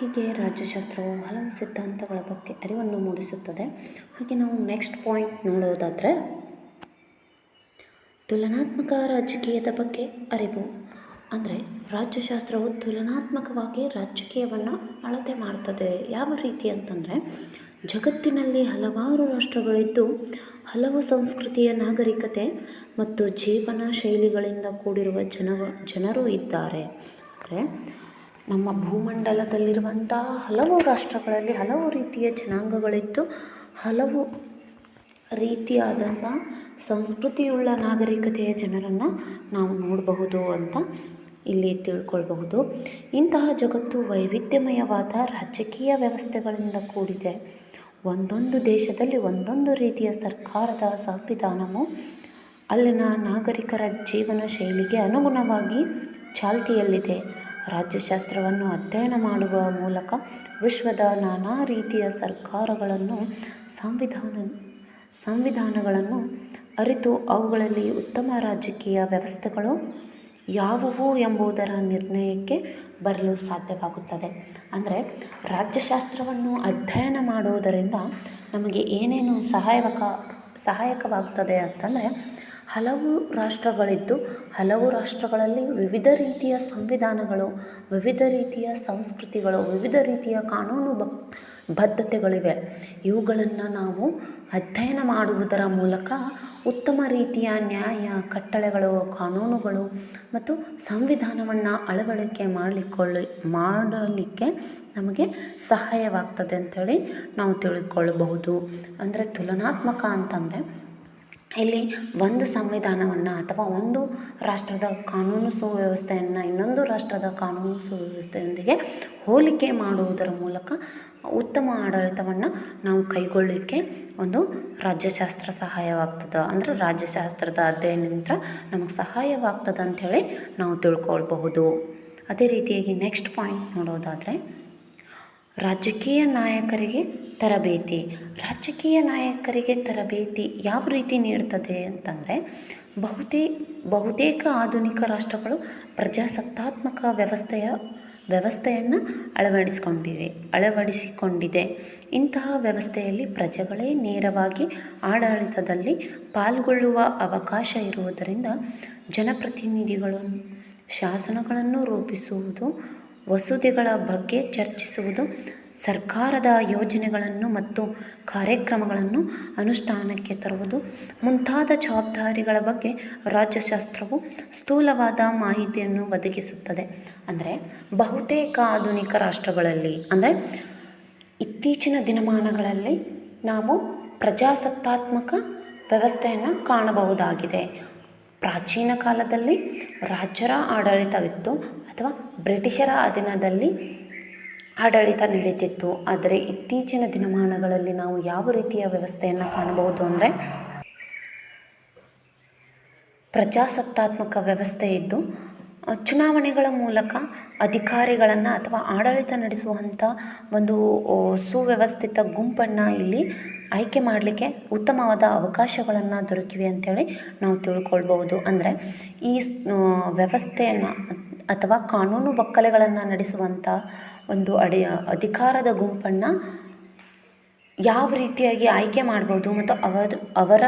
ಹೀಗೆ ರಾಜ್ಯಶಾಸ್ತ್ರವು ಹಲವು ಸಿದ್ಧಾಂತಗಳ ಬಗ್ಗೆ ಅರಿವನ್ನು ಮೂಡಿಸುತ್ತದೆ. ಹಾಗೆ ನಾವು ನೆಕ್ಸ್ಟ್ ಪಾಯಿಂಟ್ ನೋಡೋದಾದರೆ, ತುಲನಾತ್ಮಕ ರಾಜಕೀಯದ ಬಗ್ಗೆ ಅರಿವು. ಅಂದರೆ ರಾಜ್ಯಶಾಸ್ತ್ರವು ತುಲನಾತ್ಮಕವಾಗಿ ರಾಜಕೀಯವನ್ನು ಅಳತೆ ಮಾಡ್ತದೆ. ಯಾವ ರೀತಿ ಅಂತಂದರೆ, ಜಗತ್ತಿನಲ್ಲಿ ಹಲವಾರು ರಾಷ್ಟ್ರಗಳಿದ್ದು ಹಲವು ಸಂಸ್ಕೃತಿಯ ನಾಗರಿಕತೆ ಮತ್ತು ಜೀವನ ಶೈಲಿಗಳಿಂದ ಕೂಡಿರುವ ಜನ ಜನರು ಇದ್ದಾರೆ. ಅಂದರೆ ನಮ್ಮ ಭೂಮಂಡಲದಲ್ಲಿರುವಂಥ ಹಲವು ರಾಷ್ಟ್ರಗಳಲ್ಲಿ ಹಲವು ರೀತಿಯ ಜನಾಂಗಗಳಿದ್ದು ಹಲವು ರೀತಿಯಾದಂಥ ಸಂಸ್ಕೃತಿಯುಳ್ಳ ನಾಗರಿಕತೆಯ ಜನರನ್ನು ನಾವು ನೋಡಬಹುದು ಅಂತ ಇಲ್ಲಿ ತಿಳ್ಕೊಳ್ಬಹುದು. ಇಂತಹ ಜಗತ್ತು ವೈವಿಧ್ಯಮಯವಾದ ರಾಜಕೀಯ ವ್ಯವಸ್ಥೆಗಳಿಂದ ಕೂಡಿದೆ. ಒಂದೊಂದು ದೇಶದಲ್ಲಿ ಒಂದೊಂದು ರೀತಿಯ ಸರ್ಕಾರದ ಸಂವಿಧಾನವು ಅಲ್ಲಿನ ನಾಗರಿಕರ ಜೀವನ ಶೈಲಿಗೆ ಅನುಗುಣವಾಗಿ ಚಾಲ್ತಿಯಲ್ಲಿದೆ. ರಾಜ್ಯಶಾಸ್ತ್ರವನ್ನು ಅಧ್ಯಯನ ಮಾಡುವ ಮೂಲಕ ವಿಶ್ವದ ನಾನಾ ರೀತಿಯ ಸರ್ಕಾರಗಳನ್ನು, ಸಂವಿಧಾನ, ಸಂವಿಧಾನಗಳನ್ನು ಅರಿತು ಅವುಗಳಲ್ಲಿ ಉತ್ತಮ ರಾಜಕೀಯ ವ್ಯವಸ್ಥೆಗಳು ಯಾವುವು ಎಂಬುದರ ನಿರ್ಣಯಕ್ಕೆ ಬರಲು ಸಾಧ್ಯವಾಗುತ್ತದೆ. ಅಂದರೆ ರಾಜ್ಯಶಾಸ್ತ್ರವನ್ನು ಅಧ್ಯಯನ ಮಾಡುವುದರಿಂದ ನಮಗೆ ಏನೇನು ಸಹಾಯಕ, ಸಹಾಯಕವಾಗುತ್ತದೆ ಅಂತಂದರೆ ಹಲವು ರಾಷ್ಟ್ರಗಳಿದ್ದು, ಹಲವು ರಾಷ್ಟ್ರಗಳಲ್ಲಿ ವಿವಿಧ ರೀತಿಯ ಸಂವಿಧಾನಗಳು, ವಿವಿಧ ರೀತಿಯ ಸಂಸ್ಕೃತಿಗಳು, ವಿವಿಧ ರೀತಿಯ ಕಾನೂನು ಬ, ಬದ್ಧತೆಗಳಿವೆ. ಇವುಗಳನ್ನು ನಾವು ಅಧ್ಯಯನ ಮಾಡುವುದರ ಮೂಲಕ ಉತ್ತಮ ರೀತಿಯ ನ್ಯಾಯ ಕಟ್ಟಳೆಗಳು, ಕಾನೂನುಗಳು ಮತ್ತು ಸಂವಿಧಾನವನ್ನು ಅಳವಡಿಕೆ ಮಾಡಲಿಕ್ಕೊಳ್ಳಿ ಮಾಡಲಿಕ್ಕೆ ನಮಗೆ ಸಹಾಯವಾಗ್ತದೆ ಅಂಥೇಳಿ ನಾವು ತಿಳ್ಕೊಳ್ಬಹುದು. ಅಂದರೆ ತುಲನಾತ್ಮಕ ಅಂತಂದರೆ ಇಲ್ಲಿ ಒಂದು ಸಂವಿಧಾನವನ್ನು ಅಥವಾ ಒಂದು ರಾಷ್ಟ್ರದ ಕಾನೂನು ಸುವ್ಯವಸ್ಥೆಯನ್ನು, ಇನ್ನೊಂದು ರಾಷ್ಟ್ರದ ಕಾನೂನು ಸುವ್ಯವಸ್ಥೆಯೊಂದಿಗೆ ಹೋಲಿಕೆ ಮಾಡುವುದರ ಮೂಲಕ ಉತ್ತಮ ಆಡಳಿತವನ್ನು ನಾವು ಕೈಗೊಳ್ಳಲಿಕ್ಕೆ ಒಂದು ರಾಜ್ಯಶಾಸ್ತ್ರ ಸಹಾಯವಾಗ್ತದೆ. ಅಂದರೆ ರಾಜ್ಯಶಾಸ್ತ್ರದ ಅಧ್ಯಯನದಿಂದ ನಮಗೆ ಸಹಾಯವಾಗ್ತದೆ ಅಂಥೇಳಿ ನಾವು ತಿಳ್ಕೊಳ್ಬಹುದು. ಅದೇ ರೀತಿಯಾಗಿ ನೆಕ್ಸ್ಟ್ ಪಾಯಿಂಟ್ ನೋಡೋದಾದರೆ ರಾಜಕೀಯ ನಾಯಕರಿಗೆ ತರಬೇತಿ. ರಾಜಕೀಯ ನಾಯಕರಿಗೆ ತರಬೇತಿ ಯಾವ ರೀತಿ ನೀಡ್ತದೆ ಅಂತಂದರೆ, ಬಹುತೇ, ಬಹುತೇಕ ಆಧುನಿಕ ರಾಷ್ಟ್ರಗಳು ಪ್ರಜಾಸತ್ತಾತ್ಮಕ ವ್ಯವಸ್ಥೆಯ, ವ್ಯವಸ್ಥೆಯನ್ನು ಅಳವಡಿಸಿಕೊಂಡಿವೆ, ಅಳವಡಿಸಿಕೊಂಡಿದೆ. ಇಂತಹ ವ್ಯವಸ್ಥೆಯಲ್ಲಿ ಪ್ರಜೆಗಳೇ ನೇರವಾಗಿ ಆಡಳಿತದಲ್ಲಿ ಪಾಲ್ಗೊಳ್ಳುವ ಅವಕಾಶ ಇರುವುದರಿಂದ ಜನಪ್ರತಿನಿಧಿಗಳು, ಶಾಸನಗಳನ್ನು ರೂಪಿಸುವುದು ಮಸೂದೆಗಳ ಬಗ್ಗೆ ಚರ್ಚಿಸುವುದು ಸರ್ಕಾರದ ಯೋಜನೆಗಳನ್ನು ಮತ್ತು ಕಾರ್ಯಕ್ರಮಗಳನ್ನು ಅನುಷ್ಠಾನಕ್ಕೆ ತರುವುದು. ಮುಂತಾದ ಜವಾಬ್ದಾರಿಗಳ ಬಗ್ಗೆ ರಾಜ್ಯಶಾಸ್ತ್ರವು ಸ್ಥೂಲವಾದ ಮಾಹಿತಿಯನ್ನು ಒದಗಿಸುತ್ತದೆ. ಅಂದರೆ ಬಹುತೇಕ ಆಧುನಿಕ ರಾಷ್ಟ್ರಗಳಲ್ಲಿ, ಅಂದರೆ ಇತ್ತೀಚಿನ ದಿನಮಾನಗಳಲ್ಲಿ ನಾವು ಪ್ರಜಾಸತ್ತಾತ್ಮಕ ವ್ಯವಸ್ಥೆಯನ್ನು ಕಾಣಬಹುದಾಗಿದೆ. ಪ್ರಾಚೀನ ಕಾಲದಲ್ಲಿ ರಾಜರ ಆಡಳಿತವಿತ್ತು ಅಥವಾ ಬ್ರಿಟಿಷರ ಅಧೀನದಲ್ಲಿ ಆಡಳಿತ ನಡೀತಿತ್ತು ಆದರೆ ಇತ್ತೀಚಿನ ದಿನಮಾನಗಳಲ್ಲಿ ನಾವು ಯಾವ ರೀತಿಯ ವ್ಯವಸ್ಥೆಯನ್ನು ಕಾಣಬಹುದು ಅಂದರೆ ಪ್ರಜಾಸತ್ತಾತ್ಮಕ ವ್ಯವಸ್ಥೆ ಇದ್ದು, ಚುನಾವಣೆಗಳ ಮೂಲಕ ಅಧಿಕಾರಿಗಳನ್ನು ಅಥವಾ ಆಡಳಿತ ನಡೆಸುವಂಥ ಒಂದು ಸುವ್ಯವಸ್ಥಿತ ಗುಂಪನ್ನು ಇಲ್ಲಿ ಆಯ್ಕೆ ಮಾಡಲಿಕ್ಕೆ ಉತ್ತಮವಾದ ಅವಕಾಶಗಳನ್ನು ದೊರಕಿವೆ ಅಂಥೇಳಿ ನಾವು ತಿಳ್ಕೊಳ್ಬಹುದು. ಅಂದರೆ ಈ ವ್ಯವಸ್ಥೆಯನ್ನು ಅಥವಾ ಕಾನೂನು ಒಕ್ಕಲೆಗಳನ್ನು ನಡೆಸುವಂಥ ಒಂದು ಅಡಿ, ಅಧಿಕಾರದ ಗುಂಪನ್ನು ಯಾವ ರೀತಿಯಾಗಿ ಆಯ್ಕೆ ಮಾಡ್ಬೋದು ಮತ್ತು ಅವರ ಅವರ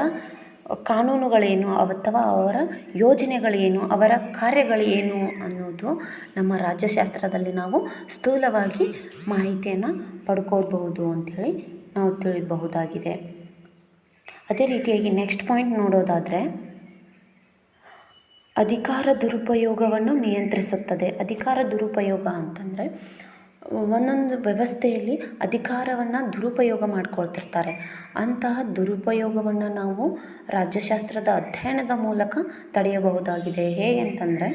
ಕಾನೂನುಗಳೇನು ಅಥವಾ ಅವರ ಯೋಜನೆಗಳೇನು, ಅವರ ಕಾರ್ಯಗಳೇನು ಅನ್ನೋದು ನಮ್ಮ ರಾಜ್ಯಶಾಸ್ತ್ರದಲ್ಲಿ ನಾವು ಸ್ಥೂಲವಾಗಿ ಮಾಹಿತಿಯನ್ನು ಪಡ್ಕೋಬಹುದು ಅಂಥೇಳಿ ನಾವು ತಿಳಿಬಹುದಾಗಿದೆ ಅದೇ ರೀತಿಯಾಗಿ ನೆಕ್ಸ್ಟ್ ಪಾಯಿಂಟ್ ನೋಡೋದಾದರೆ, ಅಧಿಕಾರ ದುರುಪಯೋಗವನ್ನು ನಿಯಂತ್ರಿಸುತ್ತದೆ. ಅಧಿಕಾರ ದುರುಪಯೋಗ ಅಂತಂದರೆ, ಒಂದೊಂದು ವ್ಯವಸ್ಥೆಯಲ್ಲಿ ಅಧಿಕಾರವನ್ನು ದುರುಪಯೋಗ ಮಾಡ್ಕೊಳ್ತಿರ್ತಾರೆ. ಅಂತಹ ದುರುಪಯೋಗವನ್ನು ನಾವು ರಾಜ್ಯಶಾಸ್ತ್ರದ ಅಧ್ಯಯನದ ಮೂಲಕ ತಡೆಯಬಹುದಾಗಿದೆ. ಹೇಗೆ ಅಂತಂದರೆ,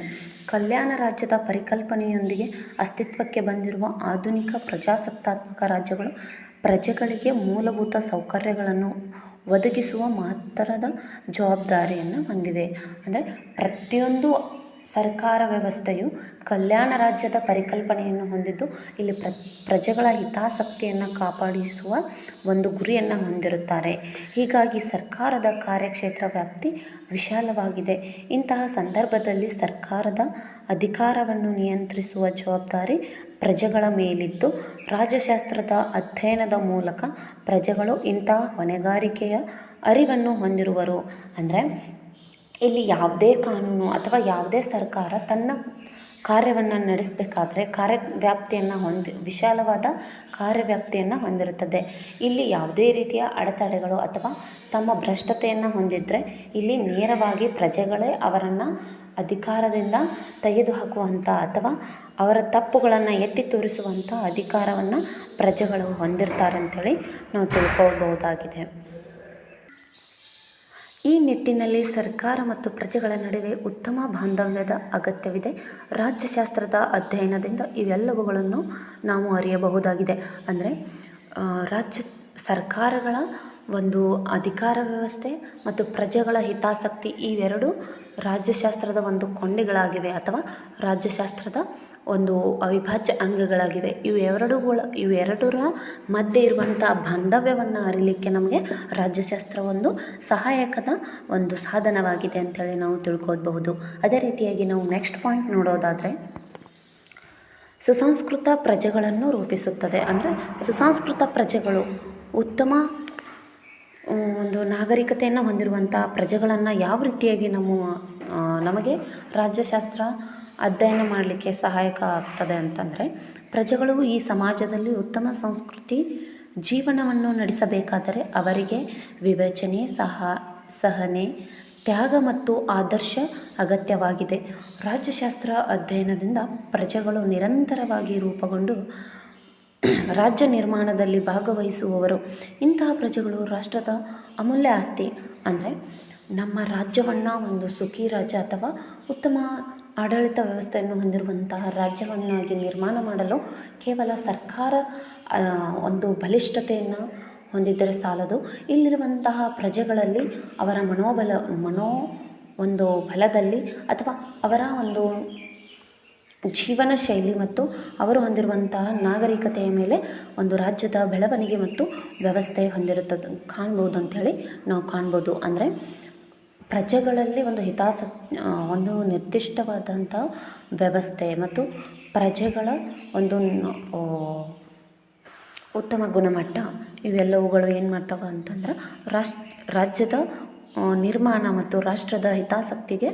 ಕಲ್ಯಾಣ ರಾಜ್ಯದ ಪರಿಕಲ್ಪನೆಯೊಂದಿಗೆ ಅಸ್ತಿತ್ವಕ್ಕೆ ಬಂದಿರುವ ಆಧುನಿಕ ಪ್ರಜಾಸತ್ತಾತ್ಮಕ ರಾಜ್ಯಗಳು ಪ್ರಜೆಗಳಿಗೆ ಮೂಲಭೂತ ಸೌಕರ್ಯಗಳನ್ನು ಒದಗಿಸುವ ಮಹತ್ತರದ ಜವಾಬ್ದಾರಿಯನ್ನು ಹೊಂದಿದೆ. ಅಂದರೆ ಪ್ರತಿಯೊಂದು ಸರ್ಕಾರ ವ್ಯವಸ್ಥೆಯು ಕಲ್ಯಾಣ ರಾಜ್ಯದ ಪರಿಕಲ್ಪನೆಯನ್ನು ಹೊಂದಿದ್ದು, ಇಲ್ಲಿ ಪ್ರ, ಪ್ರಜೆಗಳ ಹಿತಾಸಕ್ತಿಯನ್ನು ಕಾಪಾಡಿಸುವ ಒಂದು ಗುರಿಯನ್ನು ಹೊಂದಿರುತ್ತಾರೆ. ಹೀಗಾಗಿ ಸರ್ಕಾರದ ಕಾರ್ಯಕ್ಷೇತ್ರ ವ್ಯಾಪ್ತಿ ವಿಶಾಲವಾಗಿದೆ. ಇಂತಹ ಸಂದರ್ಭದಲ್ಲಿ ಸರ್ಕಾರದ ಅಧಿಕಾರವನ್ನು ನಿಯಂತ್ರಿಸುವ ಜವಾಬ್ದಾರಿ ಪ್ರಜೆಗಳ ಮೇಲಿದ್ದು ರಾಜಶಾಸ್ತ್ರದ ಅಧ್ಯಯನದ ಮೂಲಕ ಪ್ರಜೆಗಳು ಇಂತಹ ಹೊಣೆಗಾರಿಕೆಯ ಅರಿವನ್ನು ಹೊಂದಿರುವರು. ಅಂದರೆ ಇಲ್ಲಿ ಯಾವುದೇ ಕಾನೂನು ಅಥವಾ ಯಾವುದೇ ಸರ್ಕಾರ ತನ್ನ ಕಾರ್ಯವನ್ನು ನಡೆಸಬೇಕಾದ್ರೆ ಕಾರ್ಯ ವ್ಯಾಪ್ತಿಯನ್ನು ಹೊಂದಿ, ವಿಶಾಲವಾದ ಕಾರ್ಯವ್ಯಾಪ್ತಿಯನ್ನು ಹೊಂದಿರುತ್ತದೆ. ಇಲ್ಲಿ ಯಾವುದೇ ರೀತಿಯ ಅಡೆತಡೆಗಳು ಅಥವಾ ತಮ್ಮ ಭ್ರಷ್ಟತೆಯನ್ನು ಹೊಂದಿದ್ದರೆ ಇಲ್ಲಿ ನೇರವಾಗಿ ಪ್ರಜೆಗಳೇ ಅವರನ್ನು ಅಧಿಕಾರದಿಂದ ತೆಗೆದುಹಾಕುವಂಥ ಅಥವಾ ಅವರ ತಪ್ಪುಗಳನ್ನು ಎತ್ತಿ ತೋರಿಸುವಂಥ ಅಧಿಕಾರವನ್ನು ಪ್ರಜೆಗಳು ಹೊಂದಿರ್ತಾರೆ ಅಂಥೇಳಿ ನಾವು ತಿಳ್ಕೊಳ್ಬಹುದಾಗಿದೆ. ಈ ನಿಟ್ಟಿನಲ್ಲಿ ಸರ್ಕಾರ ಮತ್ತು ಪ್ರಜೆಗಳ ನಡುವೆ ಉತ್ತಮ ಬಾಂಧವ್ಯದ ಅಗತ್ಯವಿದೆ. ರಾಜ್ಯಶಾಸ್ತ್ರದ ಅಧ್ಯಯನದಿಂದ ಇವೆಲ್ಲವುಗಳನ್ನು ನಾವು ಅರಿಯಬಹುದಾಗಿದೆ. ಅಂದರೆ ರಾಜ್ಯ ಸರ್ಕಾರಗಳ ಒಂದು ಅಧಿಕಾರ ವ್ಯವಸ್ಥೆ ಮತ್ತು ಪ್ರಜೆಗಳ ಹಿತಾಸಕ್ತಿ ಇವೆರಡು ರಾಜ್ಯಶಾಸ್ತ್ರದ ಒಂದು ಕೊಂಡಿಗಳಾಗಿವೆ ಅಥವಾ ರಾಜ್ಯಶಾಸ್ತ್ರದ ಒಂದು ಅವಿಭಾಜ್ಯ ಅಂಗಗಳಾಗಿವೆ. ಇವೆರಡುಗಳ ಇವೆರಡರ ಮಧ್ಯೆ ಇರುವಂಥ ಬಾಂಧವ್ಯವನ್ನು ಅರಿಲಿಕ್ಕೆ ನಮಗೆ ರಾಜ್ಯಶಾಸ್ತ್ರ ಒಂದು ಸಹಾಯಕದ ಒಂದು ಸಾಧನವಾಗಿದೆ ಅಂತೇಳಿ ನಾವು ತಿಳ್ಕೋಬಹುದು ಅದೇ ರೀತಿಯಾಗಿ ನಾವು ನೆಕ್ಸ್ಟ್ ಪಾಯಿಂಟ್ ನೋಡೋದಾದರೆ ಸುಸಂಸ್ಕೃತ ಪ್ರಜೆಗಳನ್ನು ರೂಪಿಸುತ್ತದೆ. ಅಂದರೆ ಸುಸಂಸ್ಕೃತ ಪ್ರಜೆಗಳು ಉತ್ತಮ ಒಂದು ನಾಗರಿಕತೆಯನ್ನು ಹೊಂದಿರುವಂಥ ಪ್ರಜೆಗಳನ್ನು ಯಾವ ರೀತಿಯಾಗಿ ನಮ್ಮ ನಮಗೆ ರಾಜ್ಯಶಾಸ್ತ್ರ ಅಧ್ಯಯನ ಮಾಡಲಿಕ್ಕೆ ಸಹಾಯಕ ಆಗ್ತದೆ ಅಂತಂದರೆ ಪ್ರಜೆಗಳು ಈ ಸಮಾಜದಲ್ಲಿ ಉತ್ತಮ ಸಂಸ್ಕೃತಿ ಜೀವನವನ್ನು ನಡೆಸಬೇಕಾದರೆ ಅವರಿಗೆ ವಿವೇಚನೆ, ಸಹ, ಸಹನೆ, ತ್ಯಾಗ ಮತ್ತು ಆದರ್ಶ ಅಗತ್ಯವಾಗಿದೆ. ರಾಜ್ಯಶಾಸ್ತ್ರ ಅಧ್ಯಯನದಿಂದ ಪ್ರಜೆಗಳು ನಿರಂತರವಾಗಿ ರೂಪುಗೊಂಡು ರಾಜ್ಯ ನಿರ್ಮಾಣದಲ್ಲಿ ಭಾಗವಹಿಸುವವರು. ಇಂತಹ ಪ್ರಜೆಗಳು ರಾಷ್ಟ್ರದ ಅಮೂಲ್ಯ ಆಸ್ತಿ. ಅಂದರೆ ನಮ್ಮ ರಾಜ್ಯವನ್ನು ಒಂದು ಸುಖಿ ರಾಜ್ಯ ಅಥವಾ ಉತ್ತಮ ಆಡಳಿತ ವ್ಯವಸ್ಥೆಯನ್ನು ಹೊಂದಿರುವಂತಹ ರಾಜ್ಯವನ್ನಾಗಿ ನಿರ್ಮಾಣ ಮಾಡಲು ಕೇವಲ ಸರ್ಕಾರ ಒಂದು ಬಲಿಷ್ಠತೆಯನ್ನು ಹೊಂದಿದ್ದರೆ ಸಾಲದು. ಇಲ್ಲಿರುವಂತಹ ಪ್ರಜೆಗಳಲ್ಲಿ ಅವರ ಮನೋಬಲ, ಮನೋ ಒಂದು ಬಲದಲ್ಲಿ ಅಥವಾ ಅವರ ಒಂದು ಜೀವನ ಶೈಲಿ ಮತ್ತು ಅವರು ಹೊಂದಿರುವಂತಹ ನಾಗರಿಕತೆಯ ಮೇಲೆ ಒಂದು ರಾಜ್ಯದ ಬೆಳವಣಿಗೆ ಮತ್ತು ವ್ಯವಸ್ಥೆ ಹೊಂದಿರುತ್ತದೆ, ಕಾಣ್ಬೋದು ಅಂಥೇಳಿ ನಾವು ಕಾಣ್ಬೋದು. ಅಂದರೆ ಪ್ರಜೆಗಳಲ್ಲಿ ಒಂದು ಹಿತಾಸಕ್ ಒಂದು ನಿರ್ದಿಷ್ಟವಾದಂಥ ವ್ಯವಸ್ಥೆ ಮತ್ತು ಪ್ರಜೆಗಳ ಒಂದು ಉತ್ತಮ ಗುಣಮಟ್ಟ ಇವೆಲ್ಲವುಗಳು ಏನು ಮಾಡ್ತಾವೆ ಅಂತಂದ್ರೆ ರಾಷ್ಟ್ರ ರಾಜ್ಯದ ನಿರ್ಮಾಣ ಮತ್ತು ರಾಷ್ಟ್ರದ ಹಿತಾಸಕ್ತಿಗೆ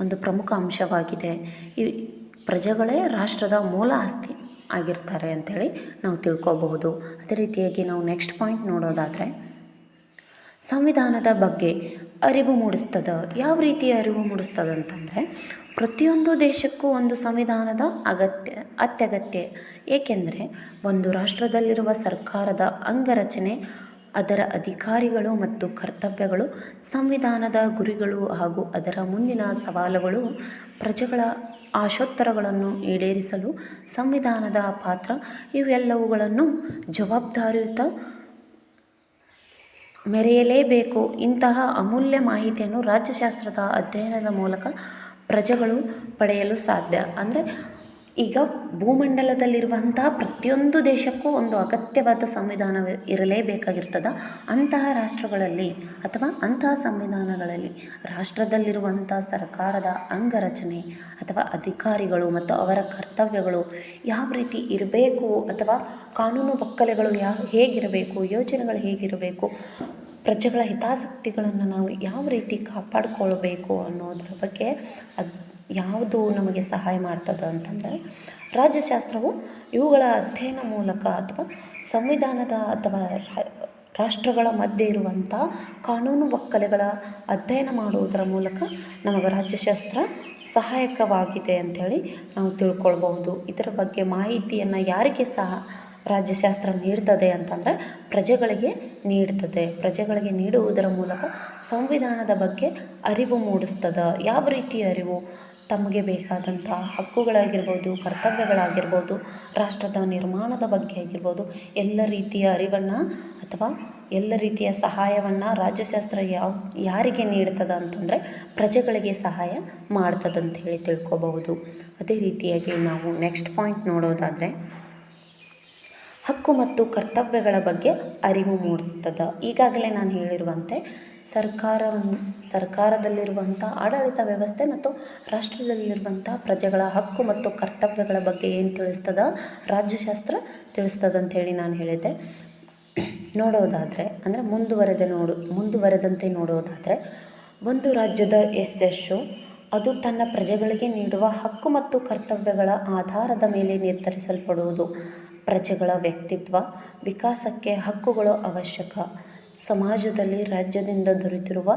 ಒಂದು ಪ್ರಮುಖ ಅಂಶವಾಗಿದೆ. ಈ ಪ್ರಜೆಗಳೇ ರಾಷ್ಟ್ರದ ಮೂಲ ಆಸ್ತಿ ಆಗಿರ್ತಾರೆ ಅಂಥೇಳಿ ನಾವು ತಿಳ್ಕೊಬಹುದು. ಅದೇ ರೀತಿಯಾಗಿ ನಾವು ನೆಕ್ಸ್ಟ್ ಪಾಯಿಂಟ್ ನೋಡೋದಾದರೆ, ಸಂವಿಧಾನದ ಬಗ್ಗೆ ಅರಿವು ಮೂಡಿಸ್ತದ. ಯಾವ ರೀತಿಯ ಅರಿವು ಮೂಡಿಸ್ತದೆ ಅಂತಂದರೆ ಪ್ರತಿಯೊಂದು ದೇಶಕ್ಕೂ ಒಂದು ಸಂವಿಧಾನದ ಅಗತ್ಯ, ಅತ್ಯಗತ್ಯ. ಏಕೆಂದರೆ, ಒಂದು ರಾಷ್ಟ್ರದಲ್ಲಿರುವ ಸರ್ಕಾರದ ಅಂಗರಚನೆ, ಅದರ ಅಧಿಕಾರಿಗಳು ಮತ್ತು ಕರ್ತವ್ಯಗಳು, ಸಂವಿಧಾನದ ಗುರಿಗಳು ಹಾಗೂ ಅದರ ಮುಂದಿನ ಸವಾಲುಗಳು ಪ್ರಜೆಗಳ ಆಶೋತ್ತರಗಳನ್ನು ಈಡೇರಿಸಲು ಸಂವಿಧಾನದ ಪಾತ್ರ ಇವೆಲ್ಲವುಗಳನ್ನು ಜವಾಬ್ದಾರಿಯುತ ಮೆರೆಯಲೇಬೇಕು. ಇಂತಹ ಅಮೂಲ್ಯ ಮಾಹಿತಿಯನ್ನು ರಾಜ್ಯಶಾಸ್ತ್ರದ ಅಧ್ಯಯನದ ಮೂಲಕ ಪ್ರಜೆಗಳು ಪಡೆಯಲು ಸಾಧ್ಯ. ಅಂದರೆ ಈಗ ಭೂಮಂಡಲದಲ್ಲಿರುವಂತಹ ಪ್ರತಿಯೊಂದು ದೇಶಕ್ಕೂ ಒಂದು ಅಗತ್ಯವಾದ ಸಂವಿಧಾನ ಇರಲೇಬೇಕಾಗಿರ್ತದೆ. ಅಂತಹ ರಾಷ್ಟ್ರಗಳಲ್ಲಿ ಅಥವಾ ಅಂತಹ ಸಂವಿಧಾನಗಳಲ್ಲಿ ರಾಷ್ಟ್ರದಲ್ಲಿರುವಂಥ ಸರ್ಕಾರದ ಅಂಗರಚನೆ ಅಥವಾ ಅಧಿಕಾರಿಗಳು ಮತ್ತು ಅವರ ಕರ್ತವ್ಯಗಳು ಯಾವ ರೀತಿ ಇರಬೇಕು ಅಥವಾ ಕಾನೂನು ಒಕ್ಕಲೆಗಳು ಯಾವ ಹೇಗಿರಬೇಕು ಯೋಜನೆಗಳು ಹೇಗಿರಬೇಕು, ಪ್ರಜೆಗಳ ಹಿತಾಸಕ್ತಿಗಳನ್ನು ನಾವು ಯಾವ ರೀತಿ ಕಾಪಾಡಿಕೊಳ್ಬೇಕು ಅನ್ನೋದ್ರ ಬಗ್ಗೆ ಅದು ಯಾವುದು ನಮಗೆ ಸಹಾಯ ಮಾಡ್ತದೆ ಅಂತಂದರೆ ರಾಜ್ಯಶಾಸ್ತ್ರವು ಇವುಗಳ ಅಧ್ಯಯನ ಮೂಲಕ ಅಥವಾ ಸಂವಿಧಾನದ ಅಥವಾ ರಾಷ್ಟ್ರಗಳ ಮಧ್ಯೆ ಇರುವಂಥ ಕಾನೂನು ಒಕ್ಕಲೆಗಳ ಅಧ್ಯಯನ ಮಾಡುವುದರ ಮೂಲಕ ನಮಗೆ ರಾಜ್ಯಶಾಸ್ತ್ರ ಸಹಾಯಕವಾಗಿದೆ ಅಂಥೇಳಿ ನಾವು ತಿಳ್ಕೊಳ್ಬಹುದು. ಇದರ ಬಗ್ಗೆ ಮಾಹಿತಿಯನ್ನು ಯಾರಿಗೆ ಸಹ ರಾಜ್ಯಶಾಸ್ತ್ರ ನೀಡ್ತದೆ ಅಂತಂದರೆ ಪ್ರಜೆಗಳಿಗೆ ನೀಡ್ತದೆ. ಪ್ರಜೆಗಳಿಗೆ ನೀಡುವುದರ ಮೂಲಕ ಸಂವಿಧಾನದ ಬಗ್ಗೆ ಅರಿವು ಮೂಡಿಸ್ತದೆ. ಯಾವ ರೀತಿಯ ಅರಿವು? ತಮಗೆ ಬೇಕಾದಂತಹ ಹಕ್ಕುಗಳಾಗಿರ್ಬೋದು, ಕರ್ತವ್ಯಗಳಾಗಿರ್ಬೋದು, ರಾಷ್ಟ್ರದ ನಿರ್ಮಾಣದ ಬಗ್ಗೆ ಆಗಿರ್ಬೋದು, ಎಲ್ಲ ರೀತಿಯ ಅರಿವನ್ನು ಅಥವಾ ಎಲ್ಲ ರೀತಿಯ ಸಹಾಯವನ್ನು ರಾಜ್ಯಶಾಸ್ತ್ರ ಯಾವ, ಯಾರಿಗೆ ನೀಡ್ತದೆ ಅಂತಂದರೆ ಪ್ರಜೆಗಳಿಗೆ ಸಹಾಯ ಮಾಡ್ತದೆ ಅಂತ ಹೇಳಿ ತಿಳ್ಕೊಬಹುದು. ಅದೇ ರೀತಿಯಾಗಿ ನಾವು ನೆಕ್ಸ್ಟ್ ಪಾಯಿಂಟ್ ನೋಡೋದಾದರೆ ಹಕ್ಕು ಮತ್ತು ಕರ್ತವ್ಯಗಳ ಬಗ್ಗೆ ಅರಿವು ಮೂಡಿಸ್ತದೆ. ಈಗಾಗಲೇ ನಾನು ಹೇಳಿರುವಂತೆ ಸರ್ಕಾರವನ್ನು ಸರ್ಕಾರದಲ್ಲಿರುವಂಥ ಆಡಳಿತ ವ್ಯವಸ್ಥೆ ಮತ್ತು ರಾಷ್ಟ್ರದಲ್ಲಿರುವಂಥ ಪ್ರಜೆಗಳ ಹಕ್ಕು ಮತ್ತು ಕರ್ತವ್ಯಗಳ ಬಗ್ಗೆ ಏನು ತಿಳಿಸ್ತದ? ರಾಜ್ಯಶಾಸ್ತ್ರ ತಿಳಿಸ್ತದೆ ಅಂಥೇಳಿ ನಾನು ಹೇಳಿದ್ದೆ. ನೋಡೋದಾದರೆ, ಅಂದರೆ ಮುಂದುವರೆದೆ ನೋಡು, ಮುಂದುವರೆದಂತೆ ನೋಡೋದಾದರೆ, ಒಂದು ರಾಜ್ಯದ ಯಶಸ್ಸು, ಅದು ತನ್ನ ಪ್ರಜೆಗಳಿಗೆ ನೀಡುವ ಹಕ್ಕು ಮತ್ತು ಕರ್ತವ್ಯಗಳ ಆಧಾರದ ಮೇಲೆ ನಿರ್ಧರಿಸಲ್ಪಡುವುದು. ಪ್ರಜೆಗಳ ವ್ಯಕ್ತಿತ್ವ, ವಿಕಾಸಕ್ಕೆ ಹಕ್ಕುಗಳು ಅವಶ್ಯಕ. ಸಮಾಜದಲ್ಲಿ ರಾಜ್ಯದಿಂದ ದೊರೆತಿರುವ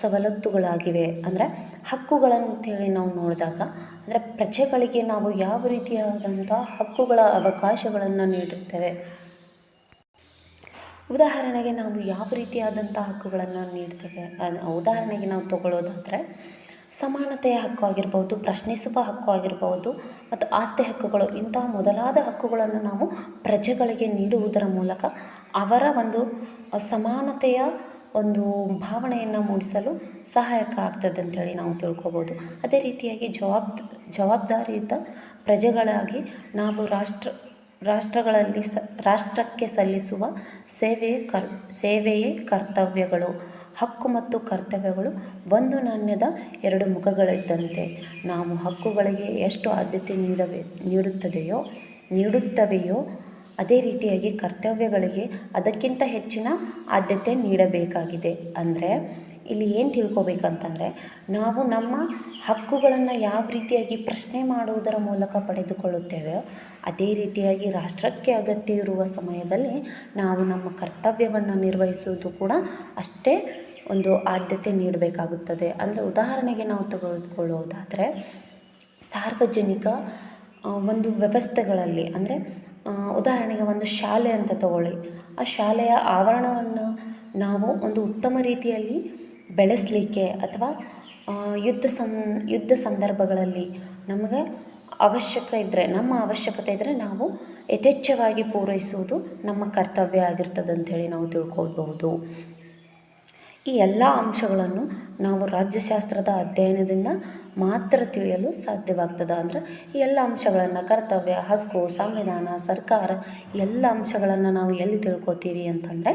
ಸವಲತ್ತುಗಳಾಗಿವೆ. ಅಂದರೆ ಹಕ್ಕುಗಳಂತೇಳಿ ನಾವು ನೋಡಿದಾಗ, ಅಂದರೆ ಪ್ರಜೆಗಳಿಗೆ ನಾವು ಯಾವ ರೀತಿಯಾದಂಥ ಹಕ್ಕುಗಳ ಅವಕಾಶಗಳನ್ನು ನೀಡುತ್ತೇವೆ? ಉದಾಹರಣೆಗೆ ನಾವು ಯಾವ ರೀತಿಯಾದಂಥ ಹಕ್ಕುಗಳನ್ನು ನೀಡ್ತೇವೆ? ಉದಾಹರಣೆಗೆ ನಾವು ತಗೊಳ್ಳೋದಾದರೆ ಸಮಾನತೆಯ ಹಕ್ಕು ಆಗಿರ್ಬೋದು, ಪ್ರಶ್ನಿಸುವ ಹಕ್ಕು ಆಗಿರ್ಬೋದು ಮತ್ತು ಆಸ್ತಿ ಹಕ್ಕುಗಳು, ಇಂತಹ ಮೊದಲಾದ ಹಕ್ಕುಗಳನ್ನು ನಾವು ಪ್ರಜೆಗಳಿಗೆ ನೀಡುವುದರ ಮೂಲಕ ಅವರ ಒಂದು ಸಮಾನತೆಯ ಒಂದು ಭಾವನೆಯನ್ನು ಮೂಡಿಸಲು ಸಹಾಯಕ ಆಗ್ತದೆ ಅಂತೇಳಿ ನಾವು ತಿಳ್ಕೊಬೋದು. ಅದೇ ರೀತಿಯಾಗಿ ಜವಾಬ್, ಜವಾಬ್ದಾರಿಯುತ ಪ್ರಜೆಗಳಾಗಿ ನಾವು ರಾಷ್ಟ್ರ, ರಾಷ್ಟ್ರಗಳಲ್ಲಿ ಸ, ರಾಷ್ಟ್ರಕ್ಕೆ ಸಲ್ಲಿಸುವ ಸೇವೆಯೇ ಕರ್, ಸೇವೆಯೇ ಕರ್ತವ್ಯಗಳು. ಹಕ್ಕು ಮತ್ತು ಕರ್ತವ್ಯಗಳು ಒಂದು ನಾಣ್ಯದ ಎರಡು ಮುಖಗಳಿದ್ದಂತೆ. ನಾವು ಹಕ್ಕುಗಳಿಗೆ ಎಷ್ಟು ಆದ್ಯತೆ ನೀಡಬೇ ನೀಡುತ್ತದೆಯೋ, ನೀಡುತ್ತವೆಯೋ, ಅದೇ ರೀತಿಯಾಗಿ ಕರ್ತವ್ಯಗಳಿಗೆ ಅದಕ್ಕಿಂತ ಹೆಚ್ಚಿನ ಆದ್ಯತೆ ನೀಡಬೇಕಾಗಿದೆ. ಅಂದರೆ, ಇಲ್ಲಿ ಏನು ತಿಳ್ಕೊಬೇಕಂತಂದರೆ, ನಾವು ನಮ್ಮ ಹಕ್ಕುಗಳನ್ನು ಯಾವ ರೀತಿಯಾಗಿ ಪ್ರಶ್ನೆ ಮಾಡುವುದರ ಮೂಲಕ ಪಡೆದುಕೊಳ್ಳುತ್ತೇವೆ ಅದೇ ರೀತಿಯಾಗಿ ರಾಷ್ಟ್ರಕ್ಕೆ ಅಗತ್ಯ ಇರುವ ಸಮಯದಲ್ಲಿ ನಾವು ನಮ್ಮ ಕರ್ತವ್ಯವನ್ನು ನಿರ್ವಹಿಸುವುದು ಕೂಡ ಅಷ್ಟೇ ಒಂದು ಆದ್ಯತೆ ನೀಡಬೇಕಾಗುತ್ತದೆ. ಅಂದರೆ ಉದಾಹರಣೆಗೆ ನಾವು ತೆಗೆದುಕೊಳ್ಳುವುದಾದರೆ ಸಾರ್ವಜನಿಕ ಒಂದು ವ್ಯವಸ್ಥೆಗಳಲ್ಲಿ, ಅಂದರೆ ಉದಾಹರಣೆಗೆ ಒಂದು ಶಾಲೆ ಅಂತ ತಗೊಳ್ಳಿ. ಆ ಶಾಲೆಯ ಆವರಣವನ್ನು ನಾವು ಒಂದು ಉತ್ತಮ ರೀತಿಯಲ್ಲಿ ಬೆಳೆಸಲಿಕ್ಕೆ ಅಥವಾ ಯುದ್ಧ ಸಂ, ಯುದ್ಧ ಸಂದರ್ಭಗಳಲ್ಲಿ ನಮಗೆ ಅವಶ್ಯಕ ಇದ್ದರೆ ನಮ್ಮ ಅವಶ್ಯಕತೆ ಇದ್ದರೆ ನಾವು ಯಥೇಚ್ಛವಾಗಿ ಪೂರೈಸುವುದು ನಮ್ಮ ಕರ್ತವ್ಯ ಆಗಿರ್ತದೆ ಹೇಳಿ ನಾವು ತಿಳ್ಕೊಳ್ಬಹುದು. ಈ ಎಲ್ಲ ಅಂಶಗಳನ್ನು ನಾವು ರಾಜ್ಯಶಾಸ್ತ್ರದ ಅಧ್ಯಯನದಿಂದ ಮಾತ್ರ ತಿಳಿಯಲು ಸಾಧ್ಯವಾಗ್ತದೆ ಅಂದರೆ ಈ ಎಲ್ಲ ಅಂಶಗಳನ್ನು ಕರ್ತವ್ಯ, ಹಕ್ಕು, ಸಂವಿಧಾನ, ಸರ್ಕಾರ ಎಲ್ಲ ಅಂಶಗಳನ್ನು ನಾವು ಎಲ್ಲಿ ತಿಳ್ಕೊತೀವಿ ಅಂತಂದರೆ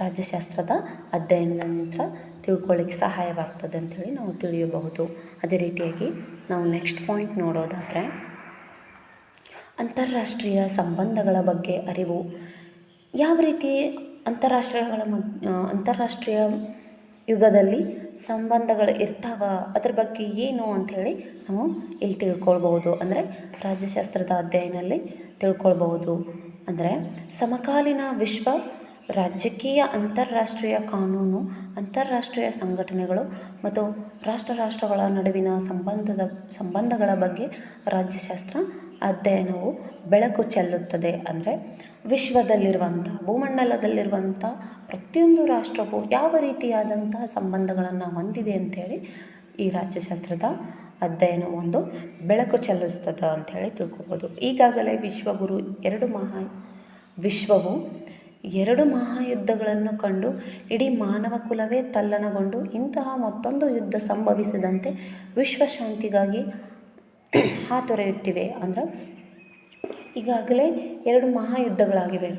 ರಾಜ್ಯಶಾಸ್ತ್ರದ ಅಧ್ಯಯನದ ನಂತರ ತಿಳ್ಕೊಳ್ಳಿಕ್ಕೆ ಸಹಾಯವಾಗ್ತದೆ ಅಂತೇಳಿ ನಾವು ತಿಳಿಯಬಹುದು. ಅದೇ ರೀತಿಯಾಗಿ ನಾವು ನೆಕ್ಸ್ಟ್ ಪಾಯಿಂಟ್ ನೋಡೋದಾದರೆ ಅಂತಾರಾಷ್ಟ್ರೀಯ ಸಂಬಂಧಗಳ ಬಗ್ಗೆ ಅರಿವು. ಯಾವ ರೀತಿ ಅಂತಾರಾಷ್ಟ್ರೀಯಗಳ ಮ ಅಂತಾರಾಷ್ಟ್ರೀಯ ಯುಗದಲ್ಲಿ ಸಂಬಂಧಗಳು ಇರ್ತಾವ, ಅದ್ರ ಬಗ್ಗೆ ಏನು ಅಂಥೇಳಿ ನಾವು ಇಲ್ಲಿ ತಿಳ್ಕೊಳ್ಬಹುದು. ಅಂದರೆ ರಾಜ್ಯಶಾಸ್ತ್ರದ ಅಧ್ಯಯನಲ್ಲಿ ತಿಳ್ಕೊಳ್ಬಹುದು. ಅಂದರೆ ಸಮಕಾಲೀನ ವಿಶ್ವ ರಾಜಕೀಯ ಅಂತಾರಾಷ್ಟ್ರೀಯ ಕಾನೂನು, ಅಂತಾರಾಷ್ಟ್ರೀಯ ಸಂಘಟನೆಗಳು ಮತ್ತು ರಾಷ್ಟ್ರ ರಾಷ್ಟ್ರಗಳ ನಡುವಿನ ಸಂಬಂಧದ, ಸಂಬಂಧಗಳ ಬಗ್ಗೆ ರಾಜ್ಯಶಾಸ್ತ್ರ ಅಧ್ಯಯನವು ಬೆಳಕು ಚೆಲ್ಲುತ್ತದೆ. ಅಂದರೆ ವಿಶ್ವದಲ್ಲಿರುವಂಥ, ಭೂಮಂಡಲದಲ್ಲಿರುವಂಥ ಪ್ರತಿಯೊಂದು ರಾಷ್ಟ್ರವು ಯಾವ ರೀತಿಯಾದಂತಹ ಸಂಬಂಧಗಳನ್ನು ಹೊಂದಿದೆ ಅಂಥೇಳಿ ಈ ರಾಜ್ಯಶಾಸ್ತ್ರದ ಅಧ್ಯಯನ ಒಂದು ಬೆಳಕು ಚೆಲ್ಲಿಸ್ತದ ಅಂಥೇಳಿ ತಿಳ್ಕೊಬೋದು. ಈಗಾಗಲೇ ವಿಶ್ವಗುರು ಎರಡು ಮಹಾ, ವಿಶ್ವವು ಎರಡು ಮಹಾಯುದ್ಧಗಳನ್ನು ಕಂಡು ಇಡೀ ಮಾನವ ಕುಲವೇ ತಲ್ಲಣಗೊಂಡು ಇಂತಹ ಮತ್ತೊಂದು ಯುದ್ಧ ಸಂಭವಿಸದಂತೆ ವಿಶ್ವಶಾಂತಿಗಾಗಿ ಹಾತೊರೆಯುತ್ತಿವೆ ಅಂದ್ರೆ ಈಗಾಗಲೇ ಎರಡು ಮಹಾಯುದ್ಧಗಳಾಗಿವೆ.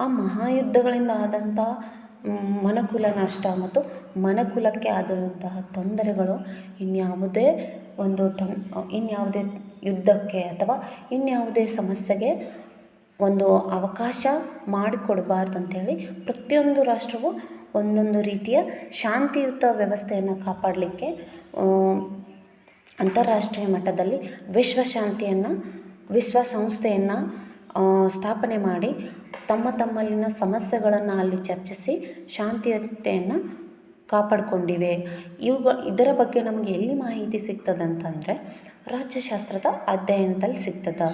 ಆ ಮಹಾಯುದ್ಧಗಳಿಂದ ಆದಂಥ ಮನಕುಲ ನಷ್ಟ ಮತ್ತು ಮನಕುಲಕ್ಕೆ ಆದಂತಹ ತೊಂದರೆಗಳು ಇನ್ಯಾವುದೇ ಒಂದು ತೊನ್ ಇನ್ಯಾವುದೇ ಯುದ್ಧಕ್ಕೆ ಅಥವಾ ಇನ್ಯಾವುದೇ ಸಮಸ್ಯೆಗೆ ಒಂದು ಅವಕಾಶ ಮಾಡಿಕೊಡಬಾರ್ದು ಅಂತೇಳಿ ಪ್ರತಿಯೊಂದು ರಾಷ್ಟ್ರವು ಒಂದೊಂದು ರೀತಿಯ ಶಾಂತಿಯುತ ವ್ಯವಸ್ಥೆಯನ್ನು ಕಾಪಾಡಲಿಕ್ಕೆ ಅಂತಾರಾಷ್ಟ್ರೀಯ ಮಟ್ಟದಲ್ಲಿ ವಿಶ್ವಶಾಂತಿಯನ್ನು ವಿಶ್ವಸಂಸ್ಥೆಯನ್ನು ಸ್ಥಾಪನೆ ಮಾಡಿ ತಮ್ಮ ತಮ್ಮಲ್ಲಿನ ಸಮಸ್ಯೆಗಳನ್ನು ಅಲ್ಲಿ ಚರ್ಚಿಸಿ ಶಾಂತಿಯುತೆಯನ್ನು ಕಾಪಾಡಿಕೊಂಡಿವೆ. ಇವು ಇದರ ಬಗ್ಗೆ ನಮಗೆ ಎಲ್ಲಿ ಮಾಹಿತಿ ಸಿಗ್ತದೆ ಅಂತಂದರೆ ರಾಜ್ಯಶಾಸ್ತ್ರದ ಅಧ್ಯಯನದಲ್ಲಿ ಸಿಗ್ತದೆ.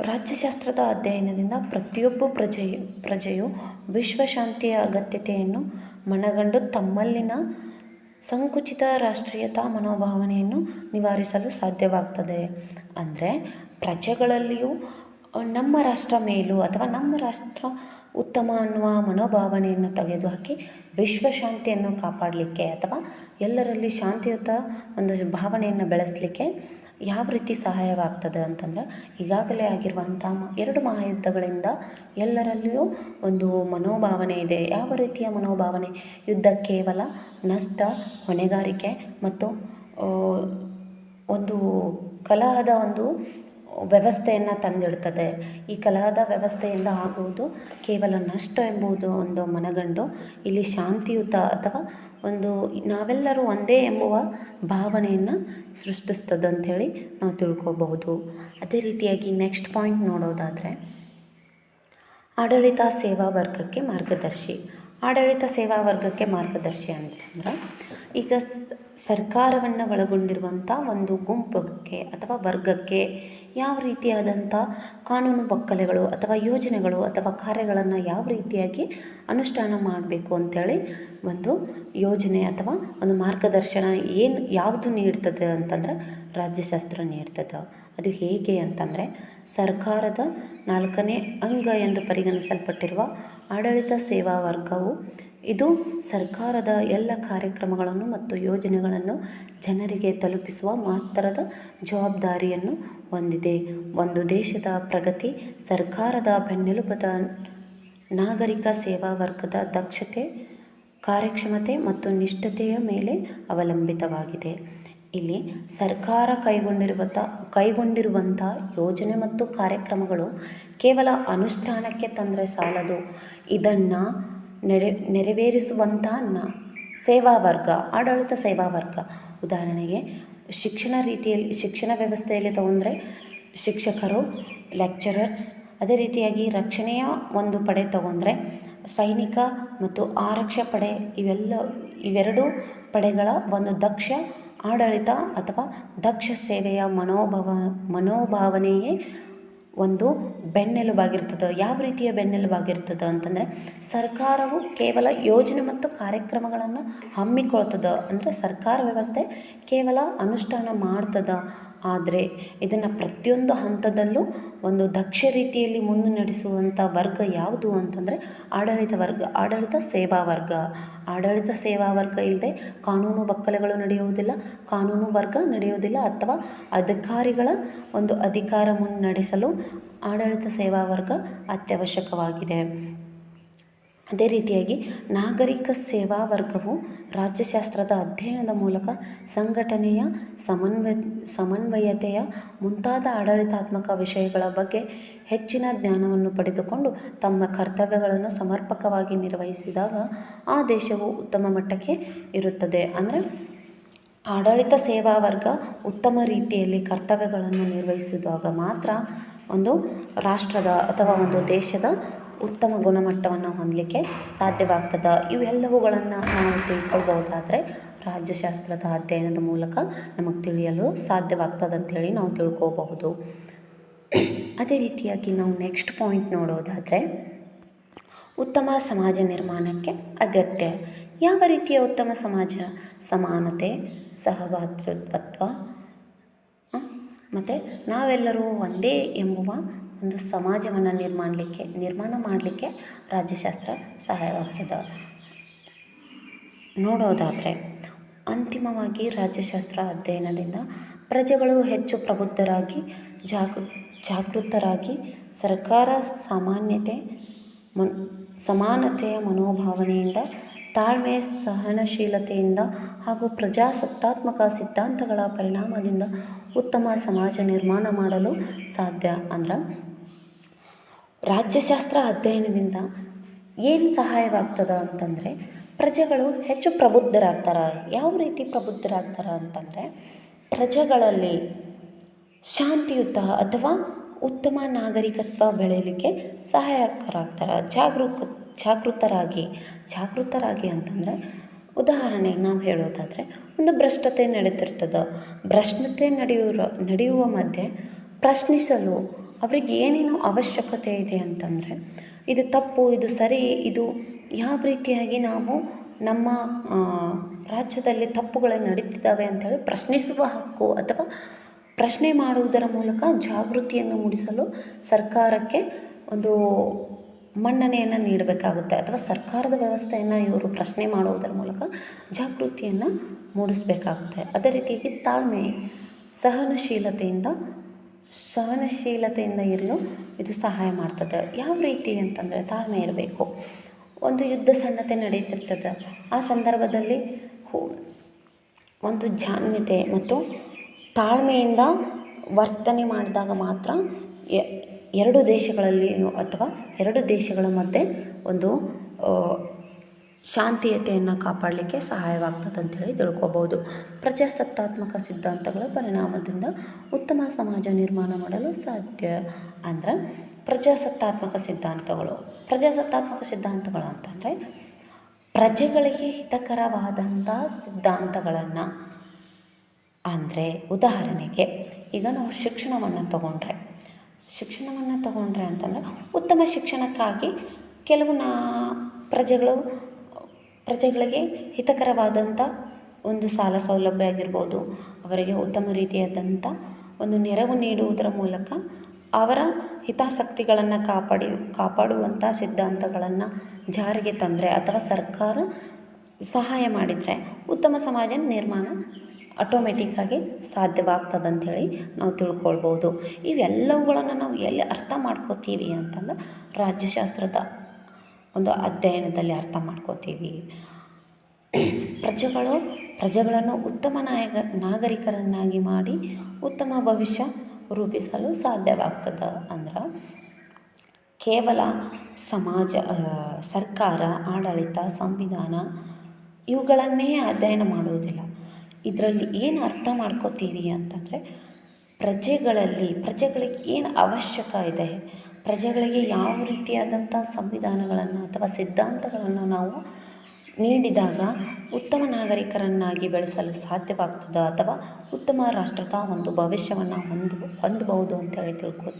ರಾಜ್ಯಶಾಸ್ತ್ರದ ಅಧ್ಯಯನದಿಂದ ಪ್ರತಿಯೊಬ್ಬ ಪ್ರಜೆಯು ಪ್ರಜೆಯು ವಿಶ್ವಶಾಂತಿಯ ಅಗತ್ಯತೆಯನ್ನು ಮನಗಂಡು ತಮ್ಮಲ್ಲಿನ ಸಂಕುಚಿತ ರಾಷ್ಟ್ರೀಯತಾ ಮನೋಭಾವನೆಯನ್ನು ನಿವಾರಿಸಲು ಸಾಧ್ಯವಾಗ್ತದೆ. ಅಂದರೆ ಪ್ರಜೆಗಳಲ್ಲಿಯೂ ನಮ್ಮ ರಾಷ್ಟ್ರ ಮೇಲು ಅಥವಾ ನಮ್ಮ ರಾಷ್ಟ್ರ ಉತ್ತಮ ಅನ್ನುವ ಮನೋಭಾವನೆಯನ್ನು ತೆಗೆದುಹಾಕಿ ವಿಶ್ವಶಾಂತಿಯನ್ನು ಕಾಪಾಡಲಿಕ್ಕೆ ಅಥವಾ ಎಲ್ಲರಲ್ಲಿ ಶಾಂತಿಯುತ ಒಂದು ಭಾವನೆಯನ್ನು ಬೆಳೆಸಲಿಕ್ಕೆ ಯಾವ ರೀತಿ ಸಹಾಯವಾಗ್ತದೆ ಅಂತಂದ್ರೆ ಈಗಾಗಲೇ ಆಗಿರುವಂಥ ಎರಡು ಮಹಾಯುದ್ಧಗಳಿಂದ ಎಲ್ಲರಲ್ಲಿಯೂ ಒಂದು ಮನೋಭಾವನೆ ಇದೆ. ಯಾವ ರೀತಿಯ ಮನೋಭಾವನೆ? ಯುದ್ಧ ಕೇವಲ ನಷ್ಟ, ಹೊಣೆಗಾರಿಕೆ ಮತ್ತು ಒಂದು ಕಲಹದ ಒಂದು ವ್ಯವಸ್ಥೆಯನ್ನು ತಂದಿಡ್ತದೆ. ಈ ಕಲಹದ ವ್ಯವಸ್ಥೆಯಿಂದ ಆಗುವುದು ಕೇವಲ ನಷ್ಟ ಎಂಬುದು ಒಂದು ಮನಗಂಡು, ಇಲ್ಲಿ ಶಾಂತಿಯುತ ಅಥವಾ ಒಂದು ನಾವೆಲ್ಲರೂ ಒಂದೇ ಎಂಬುವ ಭಾವನೆಯನ್ನು ಸೃಷ್ಟಿಸ್ತದೆ ಅಂಥೇಳಿ ನಾವು ತಿಳ್ಕೊಬಹುದು. ಅದೇ ರೀತಿಯಾಗಿ ನೆಕ್ಸ್ಟ್ ಪಾಯಿಂಟ್ ನೋಡೋದಾದರೆ, ಆಡಳಿತ ಸೇವಾ ವರ್ಗಕ್ಕೆ ಮಾರ್ಗದರ್ಶಿ. ಆಡಳಿತ ಸೇವಾ ವರ್ಗಕ್ಕೆ ಮಾರ್ಗದರ್ಶಿ ಅಂತಂದ್ರೆ ಈಗ ಸರ್ಕಾರವನ್ನು ಒಳಗೊಂಡಿರುವಂಥ ಒಂದು ಗುಂಪಕ್ಕೆ ಅಥವಾ ವರ್ಗಕ್ಕೆ ಯಾವ ರೀತಿಯಾದಂಥ ಕಾನೂನು ಒಕ್ಕಲೆಗಳು ಅಥವಾ ಯೋಜನೆಗಳು ಅಥವಾ ಕಾರ್ಯಗಳನ್ನು ಯಾವ ರೀತಿಯಾಗಿ ಅನುಷ್ಠಾನ ಮಾಡಬೇಕು ಅಂಥೇಳಿ ಒಂದು ಯೋಜನೆ ಅಥವಾ ಒಂದು ಮಾರ್ಗದರ್ಶನ ಏನು ಯಾವುದು ನೀಡ್ತದೆ ಅಂತಂದ್ರೆ ರಾಜ್ಯಶಾಸ್ತ್ರ ನೀಡ್ತದೆ. ಅದು ಹೇಗೆ ಅಂತಂದರೆ ಸರ್ಕಾರದ ನಾಲ್ಕನೇ ಅಂಗ ಎಂದು ಪರಿಗಣಿಸಲ್ಪಟ್ಟಿರುವ ಆಡಳಿತ ಸೇವಾ ವರ್ಗವು ಇದು ಸರ್ಕಾರದ ಎಲ್ಲ ಕಾರ್ಯಕ್ರಮಗಳನ್ನು ಮತ್ತು ಯೋಜನೆಗಳನ್ನು ಜನರಿಗೆ ತಲುಪಿಸುವ ಮಹತ್ತರದ ಜವಾಬ್ದಾರಿಯನ್ನು ಹೊಂದಿದೆ. ಒಂದು ದೇಶದ ಪ್ರಗತಿ, ಸರ್ಕಾರದ ಬೆನ್ನೆಲುಬದ ನಾಗರಿಕ ಸೇವಾ ವರ್ಗದ ದಕ್ಷತೆ, ಕಾರ್ಯಕ್ಷಮತೆ ಮತ್ತು ನಿಷ್ಠತೆಯ ಮೇಲೆ ಅವಲಂಬಿತವಾಗಿದೆ. ಇಲ್ಲಿ ಸರ್ಕಾರ ಕೈಗೊಂಡಿರುವ ಕೈಗೊಂಡಿರುವಂಥ ಯೋಜನೆ ಮತ್ತು ಕಾರ್ಯಕ್ರಮಗಳು ಕೇವಲ ಅನುಷ್ಠಾನಕ್ಕೆ ತಂದರೆ ಸಾಲದು. ಇದನ್ನು ನೆರೆ ನೆರವೇರಿಸುವಂಥ ನ, ಸೇವಾ ವರ್ಗ, ಆಡಳಿತ ಸೇವಾ ವರ್ಗ. ಉದಾಹರಣೆಗೆ, ಶಿಕ್ಷಣ ರೀತಿಯಲ್ಲಿ, ಶಿಕ್ಷಣ ವ್ಯವಸ್ಥೆಯಲ್ಲಿ ತಗೊಂಡ್ರೆ ಶಿಕ್ಷಕರು ಲೆಕ್ಚರರ್ಸ್ ಅದೇ ರೀತಿಯಾಗಿ ರಕ್ಷಣೆಯ ಒಂದು ಪಡೆ ತಗೊಂಡ್ರೆ ಸೈನಿಕ ಮತ್ತು ಆರಕ್ಷ ಪಡೆ ಇವೆಲ್ಲ, ಇವೆರಡೂ ಪಡೆಗಳ ಒಂದು ದಕ್ಷ ಆಡಳಿತ ಅಥವಾ ದಕ್ಷ ಸೇವೆಯ ಮನೋಭಾವ, ಮನೋಭಾವನೆಯೇ ಒಂದು ಬೆನ್ನೆಲುಬಾಗಿರ್ತದೆ, ಯಾವ ರೀತಿಯ ಬೆನ್ನೆಲುಬಾಗಿರ್ತದೆ ಅಂತಂದರೆ ಸರ್ಕಾರವು ಕೇವಲ ಯೋಜನೆ ಮತ್ತು ಕಾರ್ಯಕ್ರಮಗಳನ್ನು ಹಮ್ಮಿಕೊಳ್ತದೆ, ಅಂದರೆ ಸರ್ಕಾರ ವ್ಯವಸ್ಥೆ ಕೇವಲ ಅನುಷ್ಠಾನ ಮಾಡ್ತದೆ ಆದರೆ ಇದನ್ನು ಪ್ರತಿಯೊಂದು ಹಂತದಲ್ಲೂ ಒಂದು ದಕ್ಷ ರೀತಿಯಲ್ಲಿ ಮುನ್ನಡೆಸುವಂಥ ವರ್ಗ ಯಾವುದು ಅಂತಂದರೆ ಆಡಳಿತ ವರ್ಗ. ಆಡಳಿತ ಸೇವಾ ವರ್ಗ. ಆಡಳಿತ ಸೇವಾ ವರ್ಗ ಇಲ್ಲದೆ ಕಾನೂನು ಬಕ್ಕಲೆಗಳು ನಡೆಯುವುದಿಲ್ಲ. ಕಾನೂನು ವರ್ಗ ನಡೆಯುವುದಿಲ್ಲ ಅಥವಾ ಅಧಿಕಾರಿಗಳ ಒಂದು ಅಧಿಕಾರ ಮುನ್ನಡೆಸಲು ಆಡಳಿತ ಸೇವಾ ವರ್ಗ ಅತ್ಯವಶ್ಯಕವಾಗಿದೆ. ಅದೇ ರೀತಿಯಾಗಿ ನಾಗರಿಕ ಸೇವಾ ವರ್ಗವು ರಾಜ್ಯಶಾಸ್ತ್ರದ ಅಧ್ಯಯನದ ಮೂಲಕ ಸಂಘಟನೆಯ ಸಮನ್ವಯ, ಸಮನ್ವಯತೆಯ ಮುಂತಾದ ಆಡಳಿತಾತ್ಮಕ ವಿಷಯಗಳ ಬಗ್ಗೆ ಹೆಚ್ಚಿನ ಜ್ಞಾನವನ್ನು ಪಡೆದುಕೊಂಡು ತಮ್ಮ ಕರ್ತವ್ಯಗಳನ್ನು ಸಮರ್ಪಕವಾಗಿ ನಿರ್ವಹಿಸಿದಾಗ ಆ ದೇಶವು ಉತ್ತಮ ಮಟ್ಟಕ್ಕೆ ಇರುತ್ತದೆ. ಅಂದರೆ ಆಡಳಿತ ಸೇವಾ ವರ್ಗ ಉತ್ತಮ ರೀತಿಯಲ್ಲಿ ಕರ್ತವ್ಯಗಳನ್ನು ನಿರ್ವಹಿಸಿದಾಗ ಮಾತ್ರ ಒಂದು ರಾಷ್ಟ್ರದ ಅಥವಾ ಒಂದು ದೇಶದ ಉತ್ತಮ ಗುಣಮಟ್ಟವನ್ನು ಹೊಂದಲಿಕ್ಕೆ ಸಾಧ್ಯವಾಗ್ತದೆ. ಇವೆಲ್ಲವುಗಳನ್ನು ನಾವು ತಿಳ್ಕೊಳ್ಬೋದಾದರೆ ರಾಜ್ಯಶಾಸ್ತ್ರದ ಅಧ್ಯಯನದ ಮೂಲಕ ನಮಗೆ ತಿಳಿಯಲು ಸಾಧ್ಯವಾಗ್ತದೆ ಅಂಥೇಳಿ ನಾವು ತಿಳ್ಕೋಬಹುದು. ಅದೇ ರೀತಿಯಾಗಿ ನಾವು ನೆಕ್ಸ್ಟ್ ಪಾಯಿಂಟ್ ನೋಡೋದಾದರೆ ಉತ್ತಮ ಸಮಾಜ ನಿರ್ಮಾಣಕ್ಕೆ ಅಗತ್ಯ. ಯಾವ ರೀತಿಯ ಉತ್ತಮ ಸಮಾಜ? ಸಮಾನತೆ, ಸಹಭಾತೃತ್ವ ಮತ್ತು ನಾವೆಲ್ಲರೂ ಒಂದೇ ಎಂಬುವ ಒಂದು ಸಮಾಜವನ್ನು ನಿರ್ಮಾಣಲಿಕ್ಕೆ, ನಿರ್ಮಾಣ ಮಾಡಲಿಕ್ಕೆ ರಾಜ್ಯಶಾಸ್ತ್ರ ಸಹಾಯವಾಗ್ತದೆ. ನೋಡೋದಾದರೆ, ಅಂತಿಮವಾಗಿ ರಾಜ್ಯಶಾಸ್ತ್ರ ಅಧ್ಯಯನದಿಂದ ಪ್ರಜೆಗಳು ಹೆಚ್ಚು ಪ್ರಬುದ್ಧರಾಗಿ, ಜಾಗೃ, ಜಾಗೃತರಾಗಿ, ಸರ್ಕಾರ ಸಾಮಾನ್ಯತೆ ಮನ್, ಸಮಾನತೆಯ ಮನೋಭಾವನೆಯಿಂದ ತಾಳ್ಮೆ, ಸಹನಶೀಲತೆಯಿಂದ ಹಾಗೂ ಪ್ರಜಾಸತ್ತಾತ್ಮಕ ಸಿದ್ಧಾಂತಗಳ ಪರಿಣಾಮದಿಂದ ಉತ್ತಮ ಸಮಾಜ ನಿರ್ಮಾಣ ಮಾಡಲು ಸಾಧ್ಯ ಅಂದ್ರೆ ರಾಜ್ಯಶಾಸ್ತ್ರ ಅಧ್ಯಯನದಿಂದ ಏನು ಸಹಾಯವಾಗ್ತದ ಅಂತಂದರೆ ಪ್ರಜೆಗಳು ಹೆಚ್ಚು ಪ್ರಬುದ್ಧರಾಗ್ತಾರೆ. ಯಾವ ರೀತಿ ಪ್ರಬುದ್ಧರಾಗ್ತಾರೆ ಅಂತಂದರೆ ಪ್ರಜೆಗಳಲ್ಲಿ ಶಾಂತಿಯುತ ಅಥವಾ ಉತ್ತಮ ನಾಗರಿಕತ್ವ ಬೆಳೆಯಲಿಕ್ಕೆ ಸಹಾಯಕರಾಗ್ತಾರೆ. ಜಾಗರೂಕ ಜಾಗೃತರಾಗಿ ಜಾಗೃತರಾಗಿ ಅಂತಂದರೆ ಉದಾಹರಣೆಗೆ ನಾವು ಹೇಳೋದಾದರೆ ಒಂದು ಭ್ರಷ್ಟತೆ ನಡೀತಿರ್ತದೆ. ಭ್ರಷ್ಟತೆ ನಡೆಯುವ ನಡೆಯುವ ಮಧ್ಯೆ ಪ್ರಶ್ನಿಸಲು ಅವ್ರಿಗೆ ಏನೇನು ಅವಶ್ಯಕತೆ ಇದೆ ಅಂತಂದರೆ ಇದು ತಪ್ಪು, ಇದು ಸರಿ, ಇದು ಯಾವ ರೀತಿಯಾಗಿ ನಾವು ನಮ್ಮ ರಾಜ್ಯದಲ್ಲಿ ತಪ್ಪುಗಳು ನಡೀತಿದ್ದಾವೆ ಅಂತೇಳಿ ಪ್ರಶ್ನಿಸುವ ಹಕ್ಕು ಅಥವಾ ಪ್ರಶ್ನೆ ಮಾಡುವುದರ ಮೂಲಕ ಜಾಗೃತಿಯನ್ನು ಮೂಡಿಸಲು ಸರ್ಕಾರಕ್ಕೆ ಒಂದು ಮನ್ನಣೆಯನ್ನು ನೀಡಬೇಕಾಗುತ್ತೆ ಅಥವಾ ಸರ್ಕಾರದ ವ್ಯವಸ್ಥೆಯನ್ನು ಇವರು ಪ್ರಶ್ನೆ ಮಾಡುವುದರ ಮೂಲಕ ಜಾಗೃತಿಯನ್ನು ಮೂಡಿಸಬೇಕಾಗುತ್ತೆ. ಅದೇ ರೀತಿಯಾಗಿ ತಾಳ್ಮೆ, ಸಹನಶೀಲತೆಯಿಂದ ಸಹನಶೀಲತೆಯಿಂದ ಇರಲು ಇದು ಸಹಾಯ ಮಾಡ್ತದೆ. ಯಾವ ರೀತಿ ಅಂತಂದರೆ ತಾಳ್ಮೆ ಇರಬೇಕು. ಒಂದು ಯುದ್ಧ ಸನ್ನತೆ ನಡೀತಿರ್ತದೆ. ಆ ಸಂದರ್ಭದಲ್ಲಿ ಒಂದು ಜಾಣ್ಮತೆ ಮತ್ತು ತಾಳ್ಮೆಯಿಂದ ವರ್ತನೆ ಮಾಡಿದಾಗ ಮಾತ್ರ ಎರಡು ದೇಶಗಳಲ್ಲಿ, ಅಥವಾ ಎರಡು ದೇಶಗಳ ಮಧ್ಯೆ ಒಂದು ಶಾಂತಿಯತೆಯನ್ನು ಕಾಪಾಡಲಿಕ್ಕೆ ಸಹಾಯವಾಗ್ತದೆ ಅಂತೇಳಿ ತಿಳ್ಕೊಬೋದು. ಪ್ರಜಾಸತ್ತಾತ್ಮಕ ಸಿದ್ಧಾಂತಗಳ ಪರಿಣಾಮದಿಂದ ಉತ್ತಮ ಸಮಾಜ ನಿರ್ಮಾಣ ಮಾಡಲು ಸಾಧ್ಯ. ಅಂದ್ರೆ ಪ್ರಜಾಸತ್ತಾತ್ಮಕ ಸಿದ್ಧಾಂತಗಳು. ಪ್ರಜಾಸತ್ತಾತ್ಮಕ ಸಿದ್ಧಾಂತಗಳು ಅಂತಂದರೆ ಪ್ರಜೆಗಳಿಗೆ ಹಿತಕರವಾದಂಥ ಸಿದ್ಧಾಂತಗಳನ್ನು. ಅಂದರೆ ಉದಾಹರಣೆಗೆ, ಈಗ ನಾವು ಶಿಕ್ಷಣವನ್ನು ತಗೊಂಡ್ರೆ ಶಿಕ್ಷಣವನ್ನು ತಗೊಂಡ್ರೆ ಅಂತಂದರೆ ಉತ್ತಮ ಶಿಕ್ಷಣಕ್ಕಾಗಿ ಕೆಲವು ನಾ ಪ್ರಜೆಗಳು, ಪ್ರಜೆಗಳಿಗೆ ಹಿತಕರವಾದಂಥ ಒಂದು ಸಾಲ ಸೌಲಭ್ಯ ಆಗಿರ್ಬೋದು, ಅವರಿಗೆ ಉತ್ತಮ ರೀತಿಯಾದಂಥ ಒಂದು ನೆರವು ನೀಡುವುದರ ಮೂಲಕ ಅವರ ಹಿತಾಸಕ್ತಿಗಳನ್ನು ಕಾಪಾಡಿ, ಕಾಪಾಡುವಂಥ ಸಿದ್ಧಾಂತಗಳನ್ನು ಜಾರಿಗೆ ತಂದರೆ ಅಥವಾ ಸರ್ಕಾರ ಸಹಾಯ ಮಾಡಿದರೆ ಉತ್ತಮ ಸಮಾಜ ನಿರ್ಮಾಣ ಆಟೋಮೆಟಿಕ್ಕಾಗಿ ಸಾಧ್ಯವಾಗ್ತದೆ ಅಂಥೇಳಿ ನಾವು ತಿಳ್ಕೊಳ್ಬೋದು. ಇವೆಲ್ಲವುಗಳನ್ನು ನಾವು ಎಲ್ಲಿ ಅರ್ಥ ಮಾಡ್ಕೋತೀವಿ ಅಂತಂದ್ರೆ ರಾಜ್ಯಶಾಸ್ತ್ರದ ಒಂದು ಅಧ್ಯಯನದಲ್ಲಿ ಅರ್ಥ ಮಾಡ್ಕೋತೀವಿ. ಪ್ರಜೆಗಳು ಪ್ರಜೆಗಳನ್ನು ಉತ್ತಮ ನಾಯಕ ನಾಗರಿಕರನ್ನಾಗಿ ಮಾಡಿ ಉತ್ತಮ ಭವಿಷ್ಯ ರೂಪಿಸಲು ಸಾಧ್ಯವಾಗ್ತದೆ ಅಂದ್ರೆ ಕೇವಲ ಸಮಾಜ ಸರ್ಕಾರ, ಆಡಳಿತ, ಸಂವಿಧಾನ ಇವುಗಳನ್ನೇ ಅಧ್ಯಯನ ಮಾಡುವುದಿಲ್ಲ ಇದರಲ್ಲಿ ಏನು ಅರ್ಥ ಮಾಡ್ಕೋತೀವಿ ಅಂತಂದರೆ, ಪ್ರಜೆಗಳಲ್ಲಿ, ಪ್ರಜೆಗಳಿಗೆ ಏನು ಅವಶ್ಯಕ ಇದೆ, ಪ್ರಜೆಗಳಿಗೆ ಯಾವ ರೀತಿಯಾದಂಥ ಸಂವಿಧಾನಗಳನ್ನು ಅಥವಾ ಸಿದ್ಧಾಂತಗಳನ್ನು ನಾವು ನೀಡಿದಾಗ ಉತ್ತಮ ನಾಗರಿಕರನ್ನಾಗಿ ಬೆಳೆಸಲು ಸಾಧ್ಯವಾಗ್ತದೆ ಅಥವಾ ಉತ್ತಮ ರಾಷ್ಟ್ರದ ಒಂದು ಭವಿಷ್ಯವನ್ನು ಹೊಂದ, ಹೊಂದಬಹುದು ಅಂತೇಳಿ ತಿಳ್ಕೊ,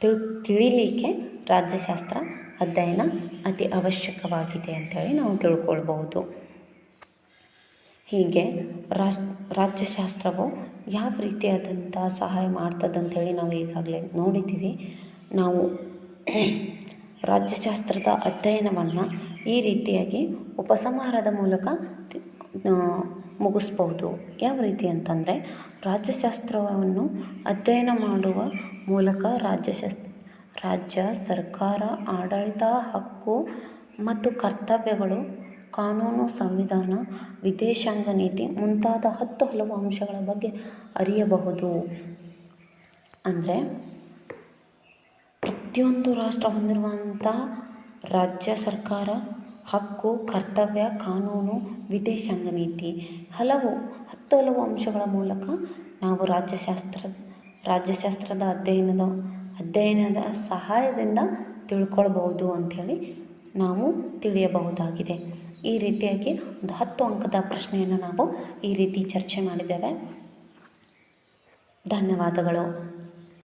ತಿಳ್, ತಿಳಿಲಿಕ್ಕೆ ರಾಜ್ಯಶಾಸ್ತ್ರ ಅಧ್ಯಯನ ಅತಿ ಅವಶ್ಯಕವಾಗಿದೆ ಅಂತೇಳಿ ನಾವು ತಿಳ್ಕೊಳ್ಬಹುದು. ಹೀಗೆ ರಾಜ್, ರಾಜ್ಯಶಾಸ್ತ್ರವು ಯಾವ ರೀತಿಯಾದಂಥ ಸಹಾಯ ಮಾಡ್ತದೆ ನಾವು ಈಗಾಗಲೇ ನೋಡಿದ್ದೀವಿ. ನಾವು ರಾಜ್ಯಶಾಸ್ತ್ರದ ಅಧ್ಯಯನವನ್ನು ಈ ರೀತಿಯಾಗಿ ಉಪಸಂಹಾರದ ಮೂಲಕ ಮುಗಿಸ್ಬೋದು ಯಾವ ರೀತಿ ಅಂತಂದರೆ ರಾಜ್ಯಶಾಸ್ತ್ರವನ್ನು ಅಧ್ಯಯನ ಮಾಡುವ ಮೂಲಕ ರಾಜ್ಯಶಾಸ್ತ್ರ ರಾಜ್ಯ ಸರ್ಕಾರ, ಆಡಳಿತ, ಹಕ್ಕು ಮತ್ತು ಕರ್ತವ್ಯಗಳು ಕಾನೂನು ಸಂವಿಧಾನ, ವಿದೇಶಾಂಗ ನೀತಿ ಮುಂತಾದ ಹತ್ತು ಹಲವು ಅಂಶಗಳ ಬಗ್ಗೆ ಅರಿಯಬಹುದು. ಅಂದರೆ ಪ್ರತಿಯೊಂದು ರಾಷ್ಟ್ರ ಹೊಂದಿರುವಂಥ ರಾಜ್ಯ ಸರ್ಕಾರ, ಹಕ್ಕು, ಕರ್ತವ್ಯ, ಕಾನೂನು, ವಿದೇಶಾಂಗ ನೀತಿ ಹಲವು ಹತ್ತು ಹಲವು ಅಂಶಗಳ ಮೂಲಕ ನಾವು ರಾಜ್ಯಶಾಸ್ತ್ರ, ರಾಜ್ಯಶಾಸ್ತ್ರದ ಅಧ್ಯಯನದ ಅಧ್ಯಯನದ ಸಹಾಯದಿಂದ ತಿಳ್ಕೊಳ್ಬಹುದು ಅಂಥೇಳಿ ನಾವು ತಿಳಿಯಬಹುದಾಗಿದೆ. ಈ ರೀತಿಯಾಗಿ ಒಂದು ಹತ್ತು ಅಂಕದ ಪ್ರಶ್ನೆಯನ್ನು ನಾವು ಈ ರೀತಿ ಚರ್ಚೆ ಮಾಡಿದ್ದೇವೆ. ಧನ್ಯವಾದಗಳು.